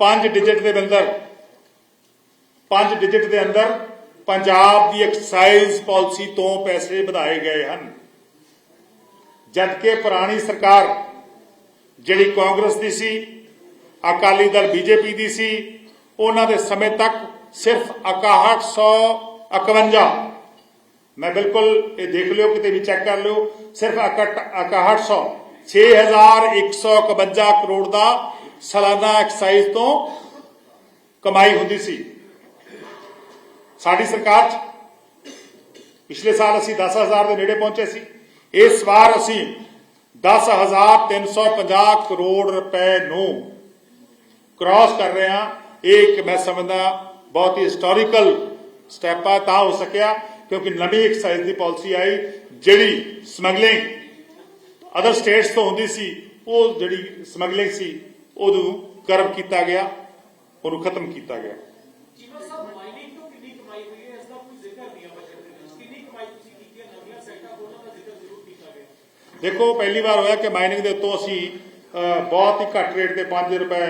ਪੰਜ ਡਿਜਟ ਦੇ ਅੰਦਰ। ਪੰਜ ਡਿਜਿਟ ਦੇ ਅੰਦਰ ਪੰਜਾਬ ਦੀ ਐਕਸਾਈਜ਼ ਪਾਲਿਸੀ ਤੋਂ ਪੈਸੇ ਵਧਾਏ ਗਏ ਹਨ। ਜਦਕਿ ਪੁਰਾਣੀ ਸਰਕਾਰ, ਜਿਹੜੀ ਕਾਂਗਰਸ ਦੀ ਸੀ, ਅਕਾਲੀ ਦਲ ਬੀਜੇਪੀ ਦੀ ਸੀ, ਉਹਨਾਂ ਦੇ ਸਮੇਂ ਤੱਕ ਸਿਰਫ 6151 ਮੈਂ ਬਿਲਕੁਲ ਇਹ ਦੇਖ ਲਿਓ, ਕਿਤੇ ਵੀ ਚੈੱਕ ਕਰ ਲਿਓ, ਸਿਰਫ 6100 6151 ਕਰੋੜ ਦਾ ਸਾਲਾਨਾ ਐਕਸਾਈਜ਼ ਤੋਂ ਕਮਾਈ ਹੁੰਦੀ ਸੀ। ਸਾਡੀ ਸਰਕਾਰ 'ਚ ਪਿਛਲੇ ਸਾਲ ਅਸੀਂ 10000 ਦੇ ਨੇੜੇ ਪਹੁੰਚੇ ਸੀ। ਇਸ ਵਾਰ ਅਸੀਂ 10350 ਕਰੋੜ ਰੁਪਏ ਨੂੰ ਕ੍ਰਾਸ ਕਰ ਰਹੇ ਹਾਂ। ਇਹ ਇੱਕ ਮੈਂ ਸਮਝਦਾ ਬਹੁਤ ਹੀ ਹਿਸਟੋਰੀਕਲ ਸਟੈਪ ਆ, ਤਾਂ ਹੋ ਸਕਿਆ, ਕਿਉਂਕਿ ਨਵੀਂ ਐਕਸਾਈਜ਼ ਦੀ ਪਾਲਿਸੀ ਆਈ, ਜਿਹੜੀ ਸਮਗਲਿੰਗ ਅਦਰ ਸਟੇਟਸ ਤੋਂ ਹੁੰਦੀ ਸੀ, ਉਹ ਜਿਹੜੀ ਸਮਗਲਿੰਗ ਸੀ ਉਹਨੂੰ ਕਰਬ ਕੀਤਾ ਗਿਆ ਉਹਨੂੰ ਖਤਮ ਕੀਤਾ ਗਿਆ। ਚੀਮਾ ਸਾਹਿਬ ਮਾਈਨਿੰਗ ਤੋਂ ਕਿੰਨੀ ਕਮਾਈ ਹੋਈ ਹੈ? ਇਸ ਦਾ ਕੋਈ ਜ਼ਿਕਰ ਨਹੀਂ ਹੈ ਬਜਟ ਦੇ ਵਿੱਚ। ਕਿੰਨੀ ਕਮਾਈ ਤੁਸੀਂ ਕੀਤੀ ਹੈ? ਨਵੀਆਂ ਸੈਕਟਰਾਂ ਤੋਂ ਉਹਨਾਂ ਦਾ ਜ਼ਿਕਰ ਜ਼ਰੂਰ ਕੀਤਾ ਗਿਆ। ਦੇਖੋ ਪਹਿਲੀ ਵਾਰ ਹੋਇਆ ਕਿ ਮਾਈਨਿੰਗ ਦੇ ਉੱਤੋਂ ਅਸੀਂ ਬਹੁਤ ਹੀ ਘੱਟ ਰੇਟ ਤੇ 5 ਰੁਪਏ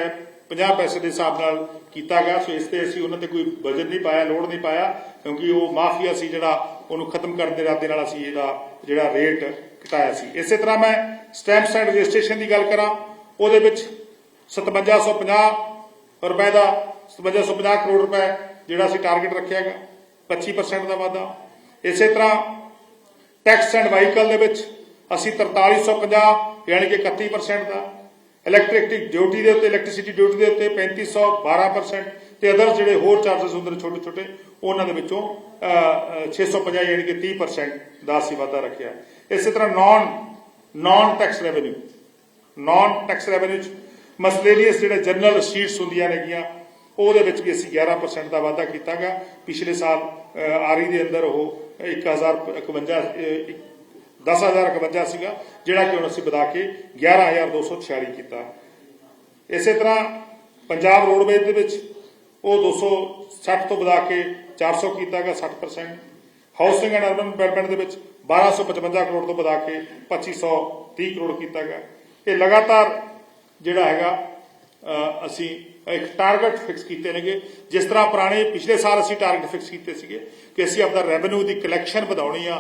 50 ਪੈਸੇ ਦੇ ਹਿਸਾਬ ਨਾਲ ਕੀਤਾ ਗਿਆ। ਸੋ ਇਸ ਤੇ ਅਸੀਂ ਉਹਨਾਂ ਤੇ ਕੋਈ ਬਜਟ ਨਹੀਂ ਪਾਇਆ ਲੋਡ ਨਹੀਂ ਪਾਇਆ ਕਿਉਂਕਿ ਉਹ ਮਾਫੀਆ ਸੀ ਜਿਹੜਾ ਉਹਨੂੰ ਖਤਮ ਕਰਨ ਦੇ ਇਰਾਦੇ ਨਾਲ ਅਸੀਂ ਇਹਦਾ ਜਿਹੜਾ ਰੇਟ ਘਟਾਇਆ ਸੀ। ਇਸੇ ਤਰ੍ਹਾਂ ਮੈਂ ਸਟੈਂਪ ਐਂਡ ਰਜਿਸਟ੍ਰੇਸ਼ਨ ਦੀ ਗੱਲ ਕਰਾਂ ਉਹਦੇ ਵਿੱਚ 5750 ਰੁਪਏ ਦਾ 5750 ਕਰੋੜ ਰੁਪਏ ਜਿਹੜਾ ਅਸੀਂ ਟਾਰਗੇਟ ਰੱਖਿਆ ਹੈਗਾ 25% ਦਾ ਵਾਧਾ। ਇਸੇ ਤਰ੍ਹਾਂ ਟੈਕਸ ਐਂਡ ਵਾਹੀਕਲ ਦੇ ਵਿੱਚ ਅਸੀਂ 4350 ਯਾਨੀ ਕਿ 31% ਦਾ ਇਲੈਕਟ੍ਰਿਸਿਟੀ ਡਿਊਟੀ ਦੇ ਉੱਤੇ ਇਲੈਕਟ੍ਰਿਸਿਟੀ ਡਿਊਟੀ ਦੇ ਉੱਤੇ 3512% ਤੇ ਅਦਰ ਜਿਹੜੇ ਹੋਰ ਚਾਰजेस ਹੁੰਦੇ ਨੇ ਛੋਟੇ ਛੋਟੇ ਉਹਨਾਂ ਦੇ ਵਿੱਚੋਂ ਅਹ, ਅਹ, 650 ਯਾਨੀ ਕਿ 30% ਦਾ ਅਸੀਂ ਵਾਧਾ ਰੱਖਿਆ। ਇਸੇ ਤਰ੍ਹਾਂ non non tax revenue non tax revenue ਚ ਜਿਹੜੇ ਜਨਰਲ ਸ਼ੀਟਸ ਹੁੰਦੀਆਂ ਨੇਗੀਆਂ ਉਹਦੇ ਵਿੱਚ ਵੀ ਅਸੀਂ 11% ਦਾ ਵਾਧਾ ਕੀਤਾਗਾ ਪਿਛਲੇ ਸਾਲ ਅਹ, ਆਰੀ ਦੇ ਅੰਦਰ ਉਹ 1051 10051 ਸੀਗਾ ਜਿਹੜਾ ਕਿ ਹੁਣ ਅਸੀਂ ਵਧਾ ਕੇ 11246 ਕੀਤਾ। ਇਸੇ ਤਰ੍ਹਾਂ ਪੰਜਾਬ ਰੋਡਵੇਜ਼ ਦੇ ਵਿੱਚ ਉਹ 260 ਤੋਂ ਵਧਾ ਕੇ 400 ਕੀਤਾ ਗਿਆ 60% ਹਾਊਸਿੰਗ ਐਂਡ ਅਰਬਨ ਡਿਵੈਲਪਮੈਂਟ ਦੇ ਵਿੱਚ 1255 ਕਰੋੜ ਤੋਂ ਵਧਾ ਕੇ 2530 ਕਰੋੜ ਕੀਤਾ ਗਿਆ ਇਹ ਲਗਾਤਾਰ ਜਿਹੜਾ ਹੈਗਾ ਅਸੀਂ ਇੱਕ ਟਾਰਗੇਟ ਫਿਕਸ ਕੀਤੇ ਨੇਗੇ। ਜਿਸ ਤਰ੍ਹਾਂ ਪੁਰਾਣੇ ਪਿਛਲੇ ਸਾਲ ਅਸੀਂ ਟਾਰਗੇਟ ਫਿਕਸ ਕੀਤੇ ਸੀਗੇ ਕਿ ਅਸੀਂ ਆਪਣਾ ਰੈਵਨਿਊ ਦੀ ਕਲੈਕਸ਼ਨ ਵਧਾਉਣੀ ਆ